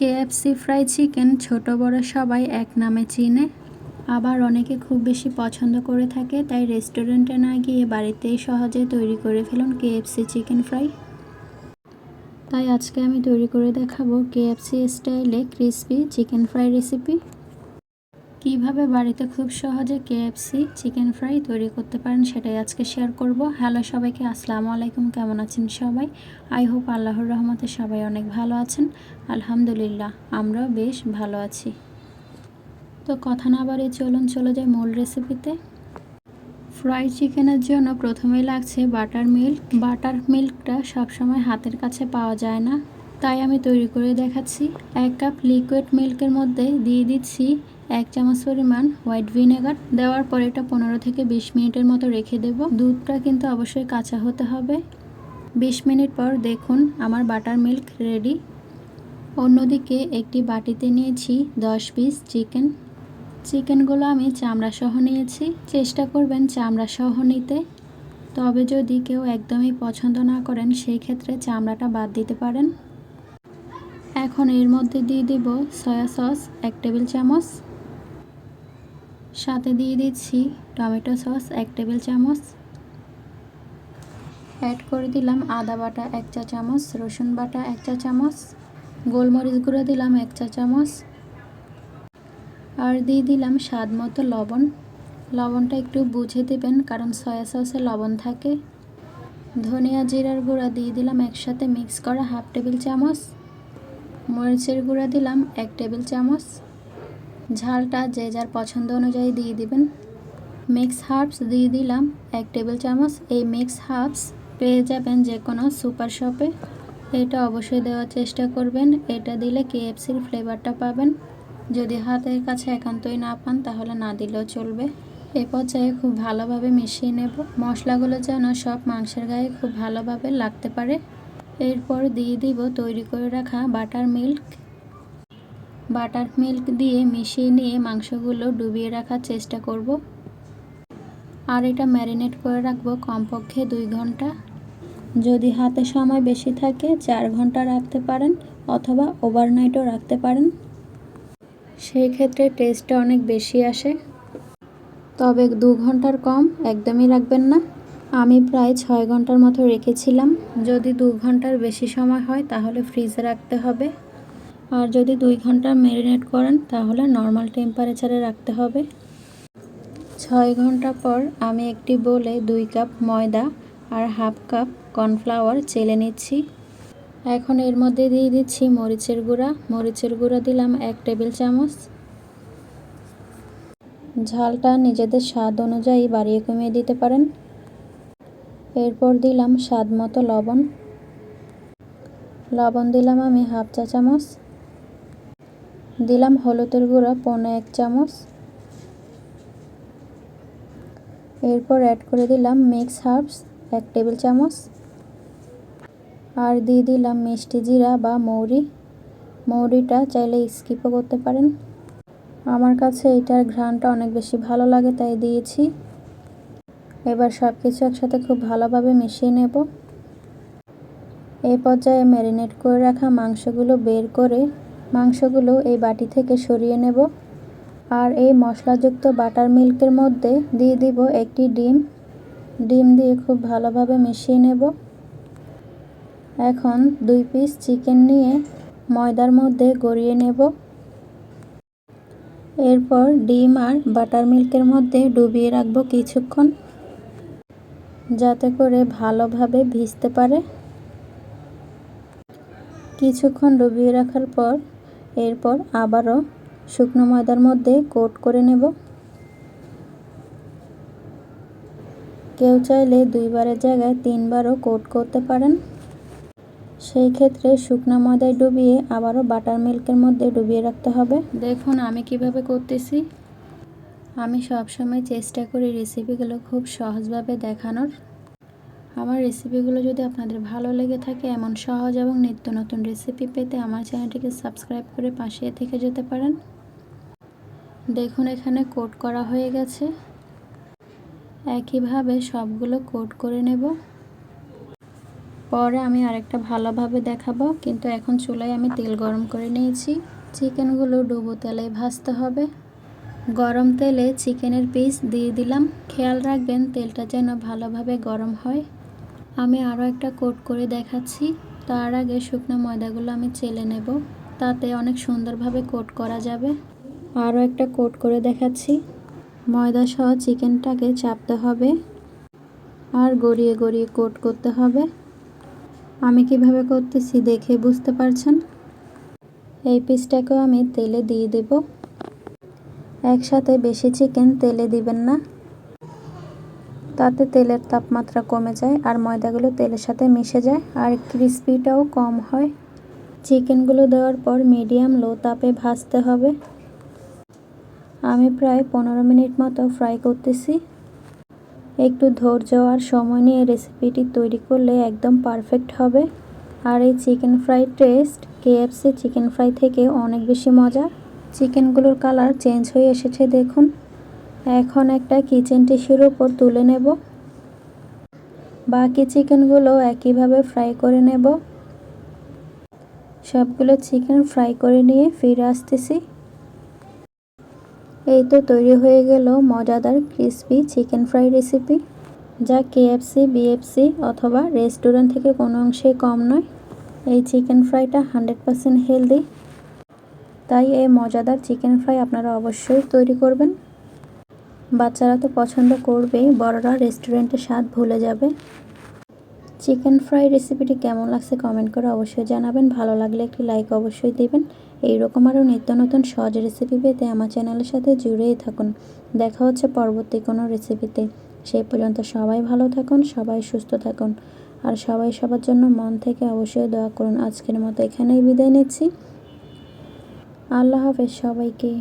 KFC fry chicken ছোট বড় সবাই এক নামে চিনে। আবার অনেকে খুব বেশি পছন্দ করে থাকে, তাই রেস্টুরেন্টে না গিয়ে বাড়িতেই সহজে তৈরি করে ফেলুন কেএফসি চিকেন ফ্রাই। তাই আজকে আমি তৈরি করে দেখাবো কেএফসি স্টাইলে ক্রিসপি চিকেন ফ্রাই রেসিপি। কীভাবে বাড়িতে খুব সহজে কেএফসি চিকেন ফ্রাই তৈরি করতে পারেন সেটাই আজকে শেয়ার করব। হ্যালো সবাইকে, আসসালামু আলাইকুম, কেমন আছেন সবাই? আই হোপ আল্লাহর রহমতে সবাই অনেক ভালো আছেন। আলহামদুলিল্লাহ, আমরাও বেশ ভালো আছি। তো কথা না বাড়িয়ে চলুন, চলে যাই মূল রেসিপিতে ফ্রাই চিকেনের জন্য প্রথমেই লাগছে বাটার মিল্ক। বাটার মিল্কটা সবসময় হাতের কাছে পাওয়া যায় না। তাই আমি তৈরি করে দেখাচ্ছি এক কাপ লিকুইড মিল্কের মধ্যে দিয়ে দিচ্ছি এক চামচ পরিমাণ হোয়াইট ভিনেগার দেওয়ার পর এটা পনেরো থেকে বিশ মিনিটের মতো রেখে দেব। দুধটা কিন্তু অবশ্যই কাঁচা হতে হবে। বিশ মিনিট পর দেখুন আমার বাটার মিল্ক রেডি অন্যদিকে একটি বাটিতে নিয়েছি দশ পিস চিকেন চিকেনগুলো আমি চামড়া সহ নিয়েছি। চেষ্টা করবেন চামড়া সহ নিতে। তবে যদি কেউ একদমই পছন্দ না করেন, সেই ক্ষেত্রে চামড়াটা বাদ দিতে পারেন। এখন এর মধ্যে দিয়ে দিব সয়া সস, এক টেবিল চামচ। সাথে দিয়ে দিচ্ছি টমেটো সস, এক টেবিল চামচ। অ্যাড করে দিলাম আদা বাটা এক চা চামচ, রসুন বাটা এক চা চামচ, গোলমরিচ গুঁড়ো দিলাম এক চা চামচ। আর দিয়ে দিলাম স্বাদ মতো লবণ। লবণটা একটু বুঝে দেবেন, কারণ সয়া সসে লবণ থাকে। ধনিয়া জিরার গুঁড়া দিয়ে দিলাম একসাথে মিক্স করা হাফ টেবিল চামচ। মরিচের গুঁড়া দিলাম এক টেবিল চামচ। ঝালটা যে যার পছন্দ অনুযায়ী দিয়ে দিবেন। মিক্স হার্বস দিয়ে দিলাম এক টেবিল চামচ। এই মিক্স হার্বস পেয়ে যাবেন যে কোনো সুপার শপে। এটা অবশ্যই দেওয়ার চেষ্টা করবেন। এটা দিলে কেএফসির ফ্লেভারটা পাবেন। যদি হাতের কাছে একান্তই না পান, তাহলে না দিলেও চলবে। এ পর্যায়ে খুব ভালোভাবে মিশিয়ে নেব। মশলাগুলো যেন সব মাংসের গায়ে খুব ভালোভাবে লাগতে পারে। এরপর দিয়ে দিব তৈরি করে রাখা বাটার মিল্ক। বাটার মিল্ক দিয়ে মিশিয়ে নিয়ে মাংসগুলো ডুবিয়ে রাখার চেষ্টা করব। আর এটা ম্যারিনেট করে রাখব কমপক্ষে দুই ঘণ্টা। যদি হাতে সময় বেশি থাকে, চার ঘণ্টা রাখতে পারেন অথবা ওভারনাইটও রাখতে পারেন। সেই ক্ষেত্রে টেস্টটা অনেক বেশি আসে। তবে দু ঘণ্টার কম একদমই রাখবেন না। আমি প্রায় ছয় ঘণ্টার মতো রেখেছিলাম। যদি দু ঘণ্টার বেশি সময় হয়, তাহলে ফ্রিজে রাখতে হবে। আর যদি দুই ঘণ্টা ম্যারিনেট করেন, তাহলে নর্মাল টেম্পারেচারে রাখতে হবে। ছয় ঘণ্টা পর আমি একটি বলে দুই কাপ ময়দা আর হাফ কাপ কর্নফ্লাওয়ার চেলে নিচ্ছি। এখন এর মধ্যে দিয়ে দিচ্ছি মরিচের গুঁড়া। মরিচের গুঁড়া দিলাম এক টেবিল চামচ। ঝালটা নিজেদের স্বাদ অনুযায়ী বাড়িয়ে কমিয়ে দিতে পারেন। এরপর দিলাম স্বাদ মতো লবণ। লবণ দিলাম আমি হাফ চা চামচ। দিলাম হলুদের গুঁড়া পৌনে এক চামচ। এরপর অ্যাড করে দিলাম মিক্স হার্বস এক টেবিল চামচ। আর দিয়ে দিলাম মিষ্টি জিরা বা মৌরি। মৌরিটা চাইলে স্কিপও করতে পারেন। আমার কাছে এটার ঘ্রাণটা অনেক বেশি ভালো লাগে, তাই দিয়েছি। এবার সব কিছু একসাথে খুব ভালোভাবে মিশিয়ে নেব। এই পর্যায়ে ম্যারিনেট করে রাখা মাংসগুলো বের করে মাংসগুলো এই বাটি থেকে সরিয়ে নেব। আর এই মশলাযুক্ত বাটার মিল্কের মধ্যে দিয়ে দিব একটি ডিম। ডিম দিয়ে খুব ভালোভাবে মিশিয়ে নেব। এখন দুই পিস চিকেন নিয়ে ময়দার মধ্যে গড়িয়ে নেব। এরপর ডিম আর বাটার মিল্কের মধ্যে ডুবিয়ে রাখব কিছুক্ষণ। যাতে করে ভালোভাবে ভিজতে পারে। কিছুক্ষণ ডুবিয়ে রাখার পর, এরপর আবারও শুকনো ময়দার মধ্যে কোট করে নেব। কেউ চাইলে দুইবারের জায়গায় তিনবারও কোট করতে পারেন। সেই ক্ষেত্রে শুকনো ময়দায় ডুবিয়ে আবারও বাটার মিল্কের মধ্যে ডুবিয়ে রাখতে হবে। দেখুন আমি কীভাবে করতেছি। আমি সবসময় চেষ্টা করি রেসিপিগুলো খুব সহজভাবে দেখানোর। আমার রেসিপিগুলো যদি আপনাদের ভালো লেগে থাকে, এমন সহজ এবং নিত্য নতুন রেসিপি পেতে আমার চ্যানেলটিকে সাবস্ক্রাইব করে পাশে থেকে যেতে পারেন। দেখুন, এখানে কোট করা হয়ে গেছে। একইভাবে সবগুলো কোট করে নেব। পরে আমি আরেকটা ভালোভাবে দেখাবো, কিন্তু এখন চুলায় আমি তেল গরম করে নিয়েছি। চিকেনগুলো ডুবো তেলে ভাজতে হবে। গরম তেলে চিকেনের পিস দিয়ে দিলাম। খেয়াল রাখবেন, তেলটা যেন ভালোভাবে গরম হয়। আমি আরও একটা কোট করে দেখাচ্ছি। তার আগে শুকনো ময়দাগুলো আমি চেলে নেব। তাতে অনেক সুন্দরভাবে কোট করা যাবে। আরও একটা কোট করে দেখাচ্ছি। ময়দা সহ চিকেনটাকে চাপতে হবে আর গড়িয়ে গড়িয়ে কোট করতে হবে। আমি কীভাবে করতেছি দেখে বুঝতে পারছেন? এই পিসটাকেও আমি তেলে দিয়ে দেব। একসাথে বেশি চিকেন তেলে দিবেন না। তাতে তেলের তাপমাত্রা কমে যায় আর ময়দাগুলো তেলের সাথে মিশে যায় আর ক্রিস্পিটাও কম হয়। চিকেনগুলো দেওয়ার পর মিডিয়াম লো তাপে ভাজতে হবে। আমি প্রায় পনেরো মিনিট মতো ফ্রাই করতেছি। একটু ধৈর্য আর সময় নিয়ে রেসিপিটি তৈরি করলে একদম পারফেক্ট হবে। আর এই chicken fry taste KFC chicken fry থেকে অনেক বেশি মজা চিকেনগুলোর কালার চেঞ্জ হয়ে এসেছে দেখুন। এখন একটা কিচেন টিস্যুর উপর তুলে নেব। বাকি চিকেনগুলো একইভাবে ফ্রাই করে নেব। সবগুলো চিকেন ফ্রাই করে নিয়ে ফিরে আসতেছি। এই তো তৈরি হয়ে গেল মজাদার ক্রিসপি চিকেন ফ্রাই রেসিপি যা কেএফসি বিএফসি অথবা রেস্টুরেন্ট থেকে কোনো অংশে কম নয়। এই চিকেন ফ্রাইটা হান্ড্রেড পারসেন্ট হেলদি তাই এই মজাদার চিকেন ফ্রাই আপনারা অবশ্যই তৈরি করবেন। বাচ্চারা তো পছন্দ করবেই, বড়রা রেস্টুরেন্টের স্বাদ ভুলে যাবে। চিকেন ফ্রাই রেসিপিটি কেমন লাগছে কমেন্ট করে অবশ্যই জানাবেন। ভালো লাগলে একটি লাইক অবশ্যই দিবেন। এইরকম আরও নিত্য নতুন সহজ রেসিপি পেতে আমার চ্যানেলের সাথে জুড়েই থাকুন। দেখা হচ্ছে পরবর্তী কোনো রেসিপিতে সেই পর্যন্ত সবাই ভালো থাকুন, সবাই সুস্থ থাকুন। আর সবাই সবার জন্য মন থেকে অবশ্যই দোয়া করুন। আজকের মতো এখানেই বিদায় নিচ্ছি। আল্লাহ হাফেজ সবাইকে।